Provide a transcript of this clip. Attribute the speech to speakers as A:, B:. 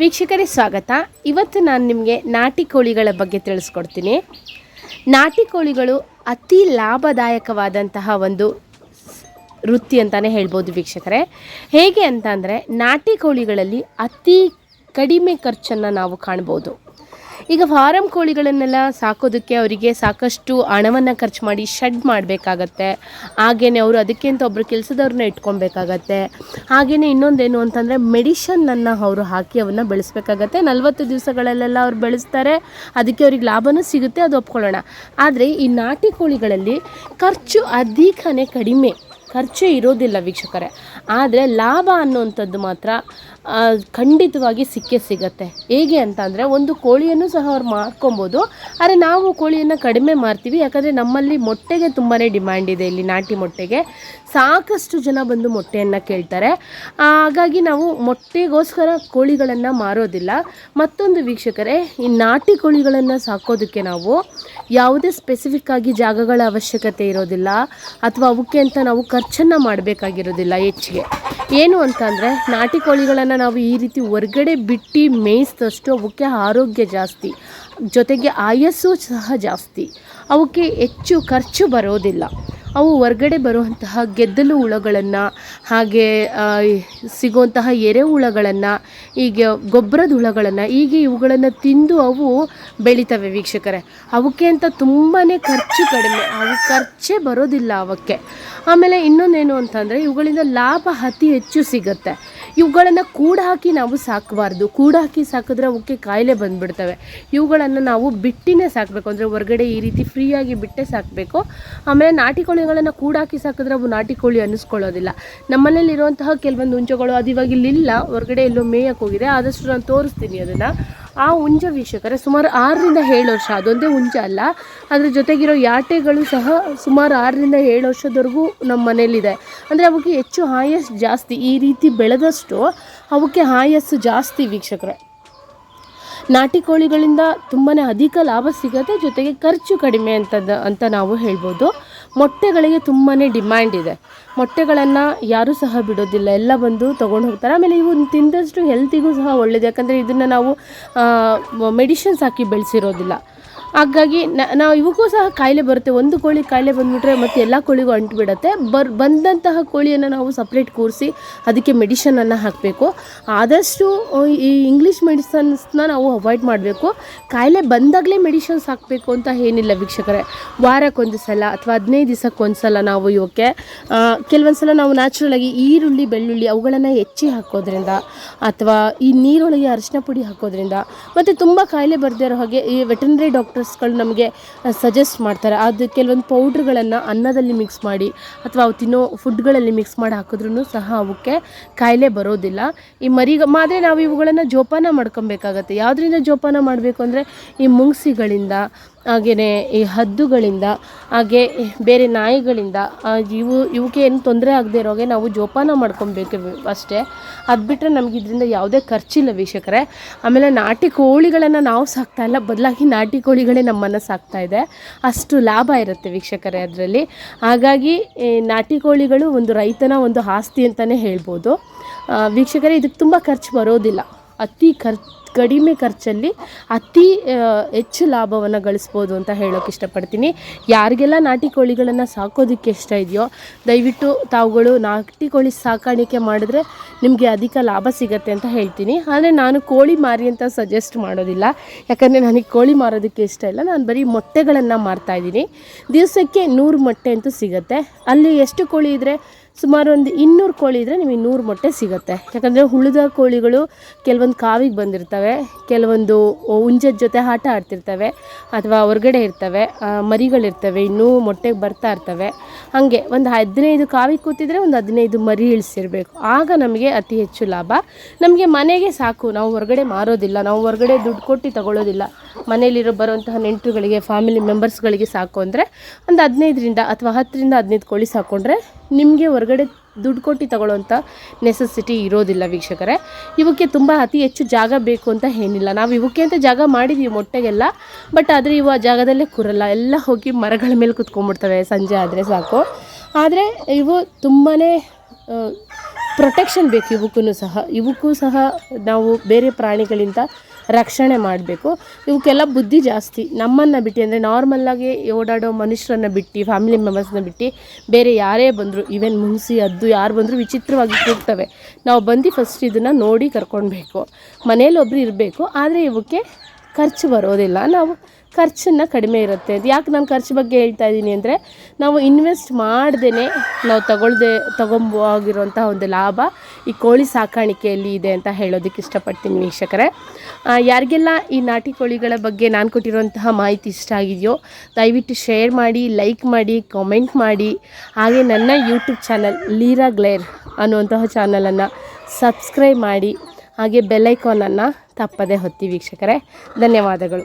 A: ವೀಕ್ಷಕರೇ ಸ್ವಾಗತ. ಇವತ್ತು ನಾನು ನಿಮಗೆ ನಾಟಿ ಕೋಳಿಗಳ ಬಗ್ಗೆ ತಿಳಿಸ್ಕೊಡ್ತೀನಿ. ನಾಟಿ ಕೋಳಿಗಳು ಅತಿ ಲಾಭದಾಯಕವಾದಂತಹ ಒಂದು ವೃತ್ತಿ ಅಂತಲೇ ಹೇಳ್ಬೋದು ವೀಕ್ಷಕರೇ. ಹೇಗೆ ಅಂತ ಅಂದರೆ ನಾಟಿ ಕೋಳಿಗಳಲ್ಲಿ ಅತಿ ಕಡಿಮೆ ಖರ್ಚನ್ನು ನಾವು ಕಾಣ್ಬೋದು. ಈಗ ಫಾರಂ ಕೋಳಿಗಳನ್ನೆಲ್ಲ ಸಾಕೋದಕ್ಕೆ ಅವರಿಗೆ ಸಾಕಷ್ಟು ಹಣವನ್ನು ಖರ್ಚು ಮಾಡಿ ಶೆಡ್ ಮಾಡಬೇಕಾಗತ್ತೆ. ಹಾಗೆಯೇ ಅವರು ಅದಕ್ಕೆ ಅಂತ ಒಬ್ಬರು ಕೆಲಸದವ್ರನ್ನ ಇಟ್ಕೊಬೇಕಾಗತ್ತೆ. ಹಾಗೆಯೇ ಇನ್ನೊಂದೇನು ಅಂತಂದರೆ ಮೆಡಿಷನ್ನನ್ನು ಅವರು ಹಾಕಿ ಅವನ್ನ ಬೆಳೆಸ್ಬೇಕಾಗತ್ತೆ. ನಲವತ್ತು ದಿವಸಗಳಲ್ಲೆಲ್ಲ ಅವ್ರು ಬೆಳೆಸ್ತಾರೆ. ಅದಕ್ಕೆ ಅವ್ರಿಗೆ ಲಾಭನೂ ಸಿಗುತ್ತೆ, ಅದು ಒಪ್ಕೊಳ್ಳೋಣ. ಆದರೆ ಈ ನಾಟಿ ಕೋಳಿಗಳಲ್ಲಿ ಖರ್ಚು ಅಧಿಕನೇ ಕಡಿಮೆ. ಖರ್ಚೇ ಇರೋದಿಲ್ಲ ವೀಕ್ಷಕರೇ. ಆದರೆ ಲಾಭ ಅನ್ನುವಂಥದ್ದು ಮಾತ್ರ ಖಂಡಿತವಾಗಿ ಸಿಕ್ಕೇ ಸಿಗತ್ತೆ. ಹೇಗೆ ಅಂತ ಅಂದರೆ ಒಂದು ಕೋಳಿಯನ್ನು ಸಹ ಅವ್ರು ಮಾರ್ಕೊಬೋದು. ಆದರೆ ನಾವು ಕೋಳಿಯನ್ನು ಕಡಿಮೆ ಮಾರ್ತೀವಿ. ಯಾಕಂದರೆ ನಮ್ಮಲ್ಲಿ ಮೊಟ್ಟೆಗೆ ತುಂಬಾ ಡಿಮ್ಯಾಂಡ್ ಇದೆ ಇಲ್ಲಿ ನಾಟಿ ಮೊಟ್ಟೆಗೆ. ಸಾಕಷ್ಟು ಜನ ಬಂದು ಮೊಟ್ಟೆಯನ್ನು ಕೇಳ್ತಾರೆ. ಹಾಗಾಗಿ ನಾವು ಮೊಟ್ಟೆಗೋಸ್ಕರ ಕೋಳಿಗಳನ್ನು ಮಾರೋದಿಲ್ಲ. ಮತ್ತೊಂದು ವೀಕ್ಷಕರೇ, ಈ ನಾಟಿ ಕೋಳಿಗಳನ್ನು ಸಾಕೋದಕ್ಕೆ ನಾವು ಯಾವುದೇ ಸ್ಪೆಸಿಫಿಕ್ ಆಗಿ ಜಾಗಗಳ ಅವಶ್ಯಕತೆ ಇರೋದಿಲ್ಲ. ಅಥವಾ ಅವಕ್ಕೆ ಅಂತ ನಾವು ಖರ್ಚನ್ನು ಮಾಡಬೇಕಾಗಿರೋದಿಲ್ಲ ಹೆಚ್ಚಿಗೆ. ಏನು ಅಂತ ಅಂದರೆ ನಾಟಿ ಕೋಳಿಗಳನ್ನು ನಾವು ಈ ರೀತಿ ಹೊರ್ಗಡೆ ಬಿಟ್ಟು ಮೇಯಿಸಿದಷ್ಟು ಅವಕ್ಕೆ ಆರೋಗ್ಯ ಜಾಸ್ತಿ, ಜೊತೆಗೆ ಆಯಸ್ಸು ಸಹ ಜಾಸ್ತಿ. ಅವಕ್ಕೆ ಹೆಚ್ಚು ಖರ್ಚು ಬರೋದಿಲ್ಲ. ಅವು ಹೊರ್ಗಡೆ ಬರುವಂತಹ ಗೆದ್ದಲು ಹುಳಗಳನ್ನು, ಹಾಗೆ ಸಿಗುವಂತಹ ಎರೆಹುಳಗಳನ್ನು ಹೀಗೆ ಗೊಬ್ಬರದ ಹುಳಗಳನ್ನು, ಹೀಗೆ ಇವುಗಳನ್ನು ತಿಂದು ಅವು ಬೆಳಿತವೆ ವೀಕ್ಷಕರೇ. ಅವಕ್ಕೆ ಅಂತ ತುಂಬಾ ಖರ್ಚು ಕಡಿಮೆ. ಅವು ಖರ್ಚೇ ಬರೋದಿಲ್ಲ ಅವಕ್ಕೆ. ಆಮೇಲೆ ಇನ್ನೊಂದೇನು ಅಂತಂದರೆ ಇವುಗಳಿಂದ ಲಾಭ ಅತಿ ಹೆಚ್ಚು ಸಿಗುತ್ತೆ. ಇವುಗಳನ್ನು ಕೂಡ ಹಾಕಿ ನಾವು ಸಾಕಬಾರ್ದು. ಕೂಡ ಹಾಕಿ ಸಾಕಿದ್ರೆ ಅವಕ್ಕೆ ಕಾಯಿಲೆ ಬಂದುಬಿಡ್ತವೆ. ಇವುಗಳನ್ನು ನಾವು ಬಿಟ್ಟಿನೇ ಸಾಕಬೇಕು. ಅಂದರೆ ಹೊರಗಡೆ ಈ ರೀತಿ ಫ್ರೀಯಾಗಿ ಬಿಟ್ಟೇ ಸಾಕಬೇಕು. ಆಮೇಲೆ ನಾಟಿ ಕೋಳಿಗಳನ್ನು ಕೂಡ ಹಾಕಿ ಸಾಕಿದ್ರೆ ಅವು ನಾಟಿ ಕೋಳಿ ಅನ್ನಿಸ್ಕೊಳ್ಳೋದಿಲ್ಲ ನಮ್ಮನೇಲಿರುವಂತಹ ಕೆಲವೊಂದು ಹುಂಚಗಳು ಅದು ಇವಾಗ ಹೊರಗಡೆ ಎಲ್ಲೋ ಮೇಯಕ್ಕೆ ಹೋಗಿದೆ. ಆದಷ್ಟು ನಾನು ತೋರಿಸ್ತೀನಿ ಅದನ್ನು. ಆ ಹುಂಜ ವೀಕ್ಷಕರೇ, ಸುಮಾರು ಆರರಿಂದ ಏಳು ವರ್ಷ, ಅದೊಂದೇ ಹುಂಜ ಅಲ್ಲ. ಅದ್ರ ಜೊತೆಗಿರೋ ಯಾಟೆಗಳು ಸಹ ಸುಮಾರು ಆರರಿಂದ ಏಳು ವರ್ಷದವರೆಗೂ ನಮ್ಮ ಮನೇಲಿದೆ ಅಂದರೆ ಅವಕ್ಕೆ ಹೆಚ್ಚು ಆಯಸ್ಸು ಜಾಸ್ತಿ, ಈ ರೀತಿ ಬೆಳೆದಷ್ಟು ಅವಕ್ಕೆ ಆಯಸ್ಸು ಜಾಸ್ತಿ ವೀಕ್ಷಕರೇ. ನಾಟಿ ಕೋಳಿಗಳಿಂದ ತುಂಬಾ ಅಧಿಕ ಲಾಭ ಸಿಗುತ್ತೆ, ಜೊತೆಗೆ ಖರ್ಚು ಕಡಿಮೆ ಅಂತದ್ದು ಅಂತ ನಾವು ಹೇಳ್ಬೋದು. ಮೊಟ್ಟೆಗಳಿಗೆ ತುಂಬಾ ಡಿಮ್ಯಾಂಡ್ ಇದೆ. ಮೊಟ್ಟೆಗಳನ್ನು ಯಾರೂ ಸಹ ಬಿಡೋದಿಲ್ಲ. ಎಲ್ಲ ಬಂದು ತೊಗೊಂಡು ಹೋಗ್ತಾರೆ. ಆಮೇಲೆ ಇವು ತಿಂದಷ್ಟು ಹೆಲ್ತಿಗೂ ಸಹ ಒಳ್ಳೆಯದು ಯಾಕಂದರೆ ಇದನ್ನು ನಾವು ಮೆಡಿಷನ್ಸ್ ಹಾಕಿ ಬೆಳೆಸಿರೋದಿಲ್ಲ. ಹಾಗಾಗಿ ನಾವು ಇವಕ್ಕೂ ಸಹ ಕಾಯಿಲೆ ಬರುತ್ತೆ. ಒಂದು ಕೋಳಿ ಕಾಯಿಲೆ ಬಂದುಬಿಟ್ರೆ ಮತ್ತೆ ಎಲ್ಲ ಕೋಳಿಗೂ ಅಂಟುಬಿಡತ್ತೆ. ಬರ್, ಬಂದಂತಹ ಕೋಳಿಯನ್ನು ನಾವು ಸಪ್ರೇಟ್ ಕೂರಿಸಿ ಅದಕ್ಕೆ ಮೆಡಿಷನನ್ನು ಹಾಕಬೇಕು. ಆದಷ್ಟು ಈ ಇಂಗ್ಲೀಷ್ ಮೆಡಿಸನ್ಸ್ನ ನಾವು ಅವಾಯ್ಡ್ ಮಾಡಬೇಕು. ಕಾಯಿಲೆ ಬಂದಾಗಲೇ ಮೆಡಿಷನ್ಸ್ ಹಾಕಬೇಕು ಅಂತ ಏನಿಲ್ಲ ವೀಕ್ಷಕರೇ. ವಾರಕ್ಕೊಂದು ಸಲ ಅಥವಾ ಹದಿನೈದು ದಿವಸಕ್ಕೊಂದು ಸಲ ನಾವು ಇವಕ್ಕೆ ಕೆಲವೊಂದು ಸಲ ನಾವು ನ್ಯಾಚುರಲಾಗಿ ಈರುಳ್ಳಿ, ಬೆಳ್ಳುಳ್ಳಿ ಅವುಗಳನ್ನು ಹೆಚ್ಚಿ ಹಾಕೋದ್ರಿಂದ ಅಥವಾ ಈ ನೀರೊಳಗೆ ಅರಿಶಿನ ಪುಡಿ ಹಾಕೋದ್ರಿಂದ ಮತ್ತು ತುಂಬ ಕಾಯಿಲೆ ಬರ್ದೇ ಇರೋ ಹಾಗೆ ಈ ವೆಟರ್ನರಿ ಡಾಕ್ಟರ್ಸ್ಗಳು ನಮಗೆ ಸಜೆಸ್ಟ್ ಮಾಡ್ತಾರೆ. ಅದು ಕೆಲವೊಂದು ಪೌಡ್ರ್ಗಳನ್ನು ಅನ್ನದಲ್ಲಿ ಮಿಕ್ಸ್ ಮಾಡಿ ಅಥವಾ ಅವು ತಿನ್ನೋ ಫುಡ್ಗಳಲ್ಲಿ ಮಿಕ್ಸ್ ಮಾಡಿ ಹಾಕಿದ್ರೂ ಸಹ ಅವಕ್ಕೆ ಕಾಯಿಲೆ ಬರೋದಿಲ್ಲ. ಈ ಮರಿ ಆದರೆ ನಾವು ಇವುಗಳನ್ನು ಜೋಪಾನ ಮಾಡ್ಕೊಬೇಕಾಗತ್ತೆ. ಯಾವುದರಿಂದ ಜೋಪಾನ ಮಾಡಬೇಕು ಅಂದರೆ ಈ ಮುಂಗ್ಸಿಗಳಿಂದ ಹಾಗೆಯೇ ಈ ಹದ್ದುಗಳಿಂದ, ಹಾಗೆ ಬೇರೆ ನಾಯಿಗಳಿಂದ ಇವು, ಇವಕ್ಕೆ ಏನು ತೊಂದರೆ ಆಗದೆ ಇರೋಗೆ ನಾವು ಜೋಪಾನ ಮಾಡ್ಕೊಬೇಕು ಅಷ್ಟೇ. ಅದು ಬಿಟ್ಟರೆ ನಮ್ಗೆ ಇದರಿಂದ ಯಾವುದೇ ಖರ್ಚಿಲ್ಲ ವೀಕ್ಷಕರೇ. ಆಮೇಲೆ ನಾಟಿ ಕೋಳಿಗಳನ್ನು ನಾವು ಸಾಕ್ತಾ ಇಲ್ಲ, ಬದಲಾಗಿ ನಾಟಿ ಕೋಳಿಗಳೇ ನಮ್ಮನ್ನು ಸಾಕ್ತಾ ಇದೆ. ಅಷ್ಟು ಲಾಭ ಇರುತ್ತೆ ವೀಕ್ಷಕರೇ ಅದರಲ್ಲಿ. ಹಾಗಾಗಿ ನಾಟಿ ಕೋಳಿಗಳು ಒಂದು ರೈತನ ಒಂದು ಆಸ್ತಿ ಅಂತಲೇ ಹೇಳ್ಬೋದು. ವೀಕ್ಷಕರೇ, ಇದಕ್ಕೆ ತುಂಬ ಖರ್ಚು ಬರೋದಿಲ್ಲ. ಅತಿ ಖರ್ಚು ಕಡಿಮೆ ಖರ್ಚಲ್ಲಿ ಅತಿ ಹೆಚ್ಚು ಲಾಭವನ್ನು ಗಳಿಸ್ಬೋದು ಅಂತ ಹೇಳೋಕೆ ಇಷ್ಟಪಡ್ತೀನಿ. ಯಾರಿಗೆಲ್ಲ ನಾಟಿ ಕೋಳಿಗಳನ್ನು ಸಾಕೋದಕ್ಕೆ ಇಷ್ಟ ಇದೆಯೋ, ದಯವಿಟ್ಟು ತಾವುಗಳು ನಾಟಿ ಕೋಳಿ ಸಾಕಾಣಿಕೆ ಮಾಡಿದ್ರೆ ನಿಮಗೆ ಅಧಿಕ ಲಾಭ ಸಿಗತ್ತೆ ಅಂತ ಹೇಳ್ತೀನಿ. ಆದರೆ ನಾನು ಕೋಳಿ ಮಾರಿ ಅಂತ ಸಜೆಸ್ಟ್ ಮಾಡೋದಿಲ್ಲ. ಯಾಕಂದರೆ ನನಗೆ ಕೋಳಿ ಮಾರೋದಕ್ಕೆ ಇಷ್ಟ ಇಲ್ಲ. ನಾನು ಬರೀ ಮೊಟ್ಟೆಗಳನ್ನು ಮಾರ್ತಾ ಇದ್ದೀನಿ. ದಿವಸಕ್ಕೆ ನೂರು ಮೊಟ್ಟೆ ಅಂತೂ ಸಿಗುತ್ತೆ. ಅಲ್ಲಿ ಎಷ್ಟು ಕೋಳಿ ಇದ್ದರೆ ಸುಮಾರು ಒಂದು ಇನ್ನೂರು ಕೋಳಿ ಇದ್ದರೆ ನಿಮಗೆ ನೂರು ಮೊಟ್ಟೆ ಸಿಗುತ್ತೆ. ಯಾಕಂದರೆ ಉಳಿದ ಕೋಳಿಗಳು ಕೆಲವೊಂದು ಕಾವಿಗೆ ಬಂದಿರ್ತವೆ, ಕೆಲವೊಂದು ಹುಂಜದ ಜೊತೆ ಆಟ ಆಡ್ತಿರ್ತವೆ, ಅಥವಾ ಹೊರಗಡೆ ಇರ್ತವೆ ಮರಿಗಳಿರ್ತವೆ, ಇನ್ನೂ ಮೊಟ್ಟೆಗೆ ಬರ್ತಾ ಇರ್ತವೆ. ಹಾಗೆ ಒಂದು ಹದಿನೈದು ಕಾವಿಗೆ ಕೂತಿದ್ರೆ ಒಂದು ಹದಿನೈದು ಮರಿ ಇಳಿಸಿರ್ಬೇಕು. ಆಗ ನಮಗೆ ಅತಿ ಹೆಚ್ಚು ಲಾಭ. ನಮಗೆ ಮನೆಗೆ ಸಾಕು, ನಾವು ಹೊರಗಡೆ ಮಾರೋದಿಲ್ಲ, ನಾವು ಹೊರಗಡೆ ದುಡ್ಡು ಕೊಟ್ಟು ತಗೊಳ್ಳೋದಿಲ್ಲ ಮನೇಲಿರೋ ಬರುವಂತಹ ನೆಂಟರುಗಳಿಗೆ ಫ್ಯಾಮಿಲಿ ಮೆಂಬರ್ಸ್ಗಳಿಗೆ ಸಾಕು ಅಂದರೆ ಒಂದು ಹದಿನೈದರಿಂದ ಅಥವಾ ಹತ್ತರಿಂದ ಹದಿನೈದು ಕೋಳಿ ಸಾಕೊಂಡ್ರೆ ನಿಮಗೆ ಹೊರಗಡೆ ದುಡ್ಡು ಕೊಟ್ಟು ತಗೊಳ್ಳೋಂಥ ನೆಸೆಸಿಟಿ ಇರೋದಿಲ್ಲ ವೀಕ್ಷಕರೇ. ಇವಕ್ಕೆ ತುಂಬ ಅತಿ ಹೆಚ್ಚು ಜಾಗ ಬೇಕು ಅಂತ ಏನಿಲ್ಲ. ನಾವು ಇವಕ್ಕೆ ಅಂತ ಜಾಗ ಮಾಡಿದ್ದೀವಿ ಮೊಟ್ಟೆಗೆಲ್ಲ ಬಟ್ ಆದರೆ ಇವು ಆ ಜಾಗದಲ್ಲೇ ಕೂರಲ್ಲ. ಎಲ್ಲ ಹೋಗಿ ಮರಗಳ ಮೇಲೆ ಕುತ್ಕೊಂಡ್ಬಿಡ್ತವೆ ಸಂಜೆ ಆದರೆ ಸಾಕು. ಆದರೆ ಇವು ತುಂಬಾ ಪ್ರೊಟೆಕ್ಷನ್ ಬೇಕು ಇವಕ್ಕೂ ಸಹ. ಇವಕ್ಕೂ ಸಹ ನಾವು ಬೇರೆ ಪ್ರಾಣಿಗಳಿಂದ ರಕ್ಷಣೆ ಮಾಡಬೇಕು. ಇವಕ್ಕೆಲ್ಲ ಬುದ್ಧಿ ಜಾಸ್ತಿ. ನಮ್ಮನ್ನು ಬಿಟ್ಟು, ಅಂದರೆ ನಾರ್ಮಲ್ಲಾಗಿ ಓಡಾಡೋ ಮನುಷ್ಯರನ್ನು ಬಿಟ್ಟು ಫ್ಯಾಮಿಲಿ ಮೆಂಬರ್ಸ್ನ ಬಿಟ್ಟು, ಬೇರೆ ಯಾರೇ ಬಂದರು ಇವೆನ್ ಮುನ್ಸಿ, ಅದ್ದು, ಯಾರು ಬಂದರೂ ವಿಚಿತ್ರವಾಗಿ ಕೂಗ್ತವೆ. ನಾವು ಬಂದು ಫಸ್ಟ್ ಇದನ್ನು ನೋಡಿ ಕರ್ಕೊಳ್ಬೇಕು ಮನೇಲಿ ಒಬ್ಬರು ಇರಬೇಕು, ಆದರೆ ಇವಕ್ಕೆ ಖರ್ಚು ಬರೋದಿಲ್ಲ. ನಾವು ಖರ್ಚನ್ನು ಕಡಿಮೆ ಇರುತ್ತೆ. ಅದು ಯಾಕೆ ನಾನು ಖರ್ಚು ಬಗ್ಗೆ ಹೇಳ್ತಾ ಇದ್ದೀನಿ ಅಂದರೆ, ನಾವು ಇನ್ವೆಸ್ಟ್ ಮಾಡ್ದೇ ನಾವು ತಗೊಳ್ದೆ ತಗೊಂಬೋಗಿರುವಂಥ ಒಂದು ಲಾಭ ಈ ಕೋಳಿ ಸಾಕಾಣಿಕೆಯಲ್ಲಿ ಇದೆ ಅಂತ ಹೇಳೋದಕ್ಕೆ ಇಷ್ಟಪಡ್ತೀನಿ ವೀಕ್ಷಕರೇ. ಯಾರಿಗೆಲ್ಲ ಈ ನಾಟಿ ಕೋಳಿಗಳ ಬಗ್ಗೆ ನಾನು ಕೊಟ್ಟಿರುವಂತಹ ಮಾಹಿತಿ ಇಷ್ಟ ಆಗಿದೆಯೋ, ದಯವಿಟ್ಟು ಶೇರ್ ಮಾಡಿ, ಲೈಕ್ ಮಾಡಿ, ಕಾಮೆಂಟ್ ಮಾಡಿ. ಹಾಗೆ ನನ್ನ ಯೂಟ್ಯೂಬ್ ಚಾನಲ್ ಲೀರಾ ಗ್ಲೇರ್ ಅನ್ನುವಂತಹ ಚಾನಲನ್ನು ಸಬ್ಸ್ಕ್ರೈಬ್ ಮಾಡಿ. ಹಾಗೆ ಬೆಲ್ಲೈಕಾನನ್ನು ತಪ್ಪದೇ ಹೊತ್ತಿ ವೀಕ್ಷಕರೇ ಧನ್ಯವಾದಗಳು.